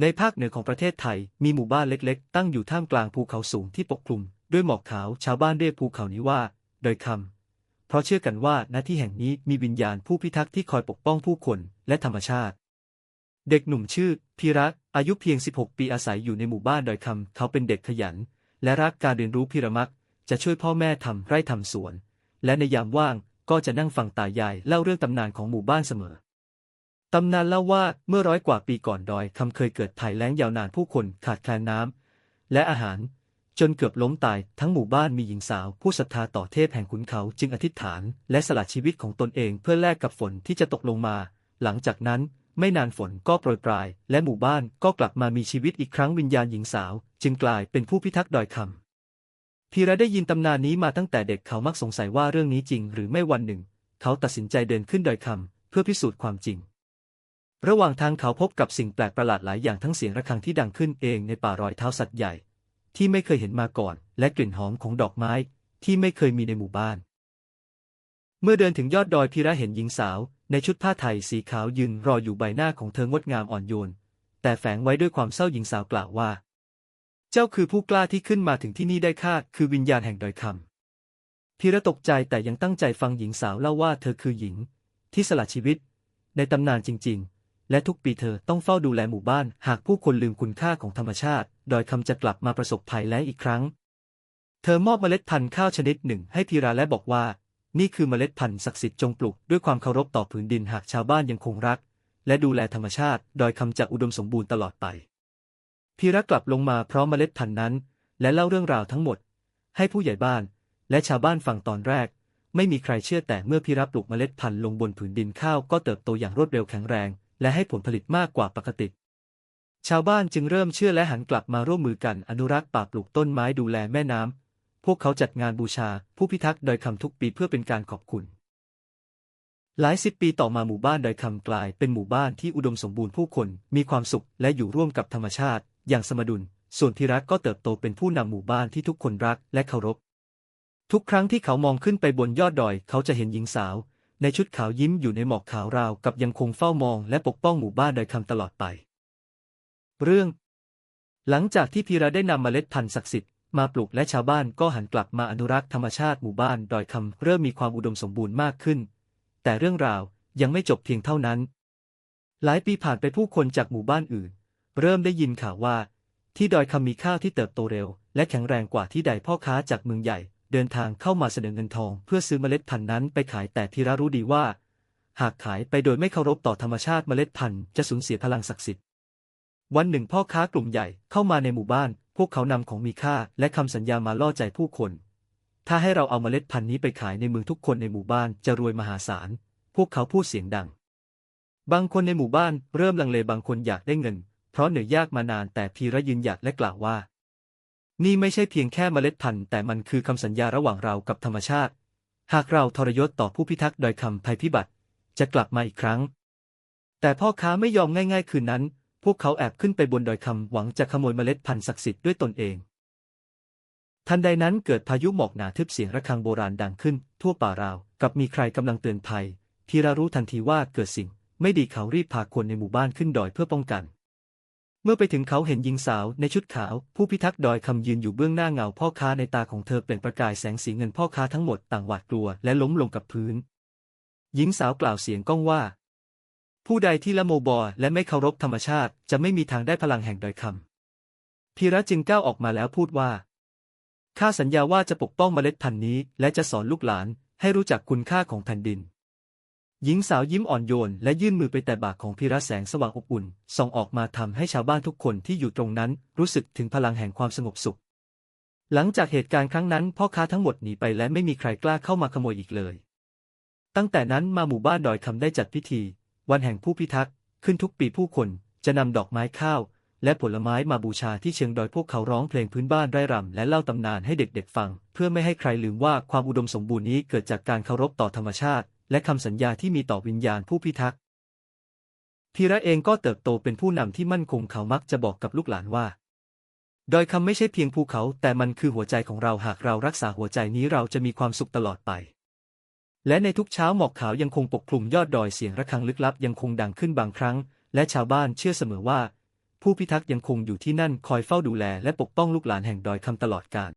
ในภาคเหนือของประเทศไทยมีหมู่บ้านเล็กๆ ตั้งอยู่ท่ามกลางภูเขาสูงที่ปกคลุม ด้วยหมอกขาวชาวบ้านเรียกภูเขานี้ว่าดอยคำเพราะเชื่อกันว่าณที่แห่งนี้มีวิญญาณผู้พิทักษ์ที่คอยปกป้องผู้คนและธรรมชาติ เด็กหนุ่มชื่อพีระอายุเพียง 16 ปีอาศัยอยู่ในหมู่บ้านดอยคำเขาเป็นเด็กขยัน และรักการเรียนรู้พิรมักจะช่วยพ่อแม่ทำไร่ทำสวน และในยามว่างก็จะนั่งฟังตายายเล่าเรื่องตำนานของหมู่บ้านเสมอ ตำนานเล่าว่าเมื่อร้อยกว่าปีก่อนดอยคำเคยเกิดภัยแล้งยาวนานผู้คนขาดแคลนน้ำและอาหาร จนเกือบล้มตายทั้งหมู่บ้านมีหญิงสาว ผู้ศรัทธาต่อเทพแห่งขุนเขาจึงอธิษฐาน และสละชีวิตของตนเองเพื่อแลกกับฝนที่จะตกลงมา หลังจากนั้นไม่นานฝนก็โปรยปลาย และหมู่บ้านก็กลับมามีชีวิตอีกครั้งวิญญาณหญิงสาว จึงกลายเป็นผู้พิทักษ์ดอยคำพีระได้ยินตำนานนี้มาตั้งแต่เด็กเขามักสงสัยว่าเรื่องนี้จริง หรือไม่วันหนึ่ง เขาตัดสินใจเดินขึ้นดอยคำเพื่อพิสูจน์ความจริง ระหว่างทางเขาพบกับสิ่งแปลกประหลาดหลายอย่างทั้งเสียงระฆังที่ดังขึ้นเองในป่ารอยเท้าสัตว์ใหญ่ ที่ไม่เคยเห็นมาก่อน และกลิ่นหอมของดอกไม้ที่ไม่เคยมีในหมู่บ้าน เมื่อเดินถึงยอดดอยพีระเห็นหญิงสาว ในชุดผ้าไทยสีขาวยืนรออยู่ใบหน้าของเธองดงามอ่อนโยน แต่แฝงไว้ด้วยความเศร้าหญิงสาวกล่าวว่า เจ้าคือผู้กล้าที่ขึ้นมาถึงที่นี่ได้ค่าคือวิญญาณแห่งดอยคำพีระตกใจแต่ยังตั้งใจฟังหญิงสาวเล่าว่าเธอคือหญิง ที่สละชีวิต ในตำนานจริง ๆ และทุกปีเธอต้องเฝ้าดูแลหมู่บ้าน หากผู้คนลืมคุณค่าของธรรมชาติ ดอยคำจะกลับมาประสบภัยแล้งอีกครั้ง เธอมอบเมล็ดพันธุ์ข้าวชนิดหนึ่งให้พีระและบอกว่า นี่คือเมล็ดพันธุ์ศักดิ์สิทธิ์จงปลูกด้วยความเคารพต่อผืนดินหากชาวบ้านยังคงรัก และดูแลธรรมชาติ ดอยคำจะอุดมสมบูรณ์ตลอดไปพีระกลับลงมาพร้อมเมล็ดพันธุ์นั้น และเล่าเรื่องราวทั้งหมด ให้ผู้ใหญ่บ้าน และชาวบ้านฟังตอนแรก ไม่มีใครเชื่อแต่เมื่อพีระปลูกเมล็ดพันธุ์ลงบนผืนดินข้าวก็เติบโตอย่างรวดเร็วแข็งแรง และให้ผลผลิตมากกว่าปกติ ชาวบ้านจึงเริ่มเชื่อและหันกลับมาร่วมมือกันอนุรักษ์ป่าปลูกต้นไม้ดูแลแม่น้ำ พวกเขาจัดงานบูชา ผู้พิทักษ์ดอยคำทุกปีเพื่อเป็นการขอบคุณ หลายสิบปีต่อมาหมู่บ้านดอยคำกลายเป็นหมู่บ้านที่อุดมสมบูรณ์ผู้คนมีความสุขและอยู่ร่วมกับธรรมชาติ อย่างสมดุล ส่วนพีระก็เติบโตเป็นผู้นำหมู่บ้านที่ทุกคนรักและเคารพ ทุกครั้งที่เขามองขึ้นไปบนยอดดอยเขาจะเห็นหญิงสาว ในชุดขาวยิ้มอยู่ในหมอกขาวราวกับยังคงเฝ้ามองและปกป้องหมู่บ้านดอยคำตลอดไป เรื่อง หลังจากที่พีระได้นำเมล็ดพันธุ์ศักดิ์สิทธิ์มาปลูกและชาวบ้านก็หันกลับมาอนุรักษ์ธรรมชาติหมู่บ้านดอยคำเริ่มมีความอุดมสมบูรณ์มากขึ้น แต่เรื่องราวยังไม่จบเพียงเท่านั้น หลายปีผ่านไปผู้คนจากหมู่บ้านอื่น เริ่มได้ยินข่าวว่า ที่ดอยคำมีข้าวที่เติบโตเร็ว และแข็งแรงกว่าที่ใดพ่อค้าจากเมืองใหญ่ เดินทางเข้ามาเสนอเงินทองเพื่อซื้อเมล็ดพันธุ์นั้นไปขายแต่พีระรู้ดีว่า หากขายไปโดยไม่เคารพต่อธรรมชาติเมล็ดพันธุ์จะสูญเสียพลังศักดิ์สิทธิ์ วันหนึ่งพ่อค้ากลุ่มใหญ่เข้ามาในหมู่บ้าน พวกเขานำของมีค่าและคำสัญญามาล่อใจผู้คน ถ้าให้เราเอาเมล็ดพันธุ์นี้ไปขายในเมืองทุกคนในหมู่บ้านจะรวยมหาศาล พวกเขาพูดเสียงดัง บางคนในหมู่บ้านเริ่มลังเลบางคนอยากได้เงิน เพราะเหนื่อยยากมานานแต่พีระยืนหยัดและกล่าวว่า นี่ไม่ใช่เพียงแค่เมล็ดพันธุ์แต่มันคือคำสัญญาระหว่างเรากับธรรมชาติ หากเราทรยศต่อผู้พิทักษ์ดอยคำภัยพิบัติ จะกลับมาอีกครั้ง แต่พ่อค้าไม่ยอมง่าย ๆ คืนนั้น พวกเขาแอบขึ้นไปบนดอยคำหวังจะขโมยเมล็ดพันธุ์ศักดิ์สิทธิ์ด้วยตนเอง ทันใดนั้นเกิดพายุหมอกหนาทึบเสียงระฆังโบราณดังขึ้น ทั่วป่าราว กับมีใครกำลังเตือนภัยพีระรู้ทันทีว่าเกิดสิ่ง ไม่ดีเขารีบพาคนในหมู่บ้านขึ้นดอยเพื่อป้องกัน เมื่อไปถึงเขาเห็นหญิงสาวในชุดขาว ผู้พิทักษ์ดอยคำยืนอยู่เบื้องหน้าเงาพ่อค้าในตาของเธอเปล่งประกายแสงสีเงินพ่อค้าทั้งหมดต่างหวาดกลัวและล้มลงกับพื้น หญิงสาวกล่าวเสียงก้องว่า ผู้ใดที่ละโมบอและไม่เคารพธรรมชาติ จะไม่มีทางได้พลังแห่งดอยคำพีระจึงก้าวออกมาแล้วพูดว่าข้าสัญญาว่าจะปกป้องเมล็ดพันธุ์นี้ และจะสอนลูกหลานให้รู้จักคุณค่าของแผ่นดิน หญิงสาวยิ้มอ่อนโยนและยื่นมือไปแต่บากของพีระแสงสว่างอบอุ่น ส่องออกมาทำให้ชาวบ้านทุกคนที่อยู่ตรงนั้นรู้สึกถึงพลังแห่งความสงบสุข หลังจากเหตุการณ์ครั้งนั้นพ่อค้าทั้งหมดหนีไปและไม่มีใครกล้าเข้ามาขโมยอีกเลย ตั้งแต่นั้นมาหมู่บ้านดอยคำได้จัดพิธี วันแห่งผู้พิทักษ์ขึ้นทุกปีผู้คนจะนำดอกไม้ข้าว และผลไม้มาบูชาที่เชิงดอยพวกเขาร้องเพลงพื้นบ้านไร่รำและเล่าตำนานให้เด็กๆฟัง เพื่อไม่ให้ใครลืมว่าความอุดมสมบูรณ์นี้เกิดจากการเคารพต่อธรรมชาติ และคำสัญญาที่มีต่อวิญญาณผู้พิทักษ์พีระเองก็เติบโตเป็นผู้นำที่มั่นคงเขามักจะบอกกับลูกหลานว่าดอยคำไม่ใช่เพียงภูเขา แต่มันคือหัวใจของเราหากเรารักษาหัวใจนี้เราจะมีความสุขตลอดไป และในทุกเช้าหมอกขาวยังคงปกคลุมยอดดอยเสียงระฆังลึกลับยังคงดังขึ้นบางครั้ง และชาวบ้านเชื่อเสมอว่า ผู้พิทักษ์ยังคงอยู่ที่นั่นคอยเฝ้าดูแลและปกป้องลูกหลานแห่งดอยคำตลอดกาล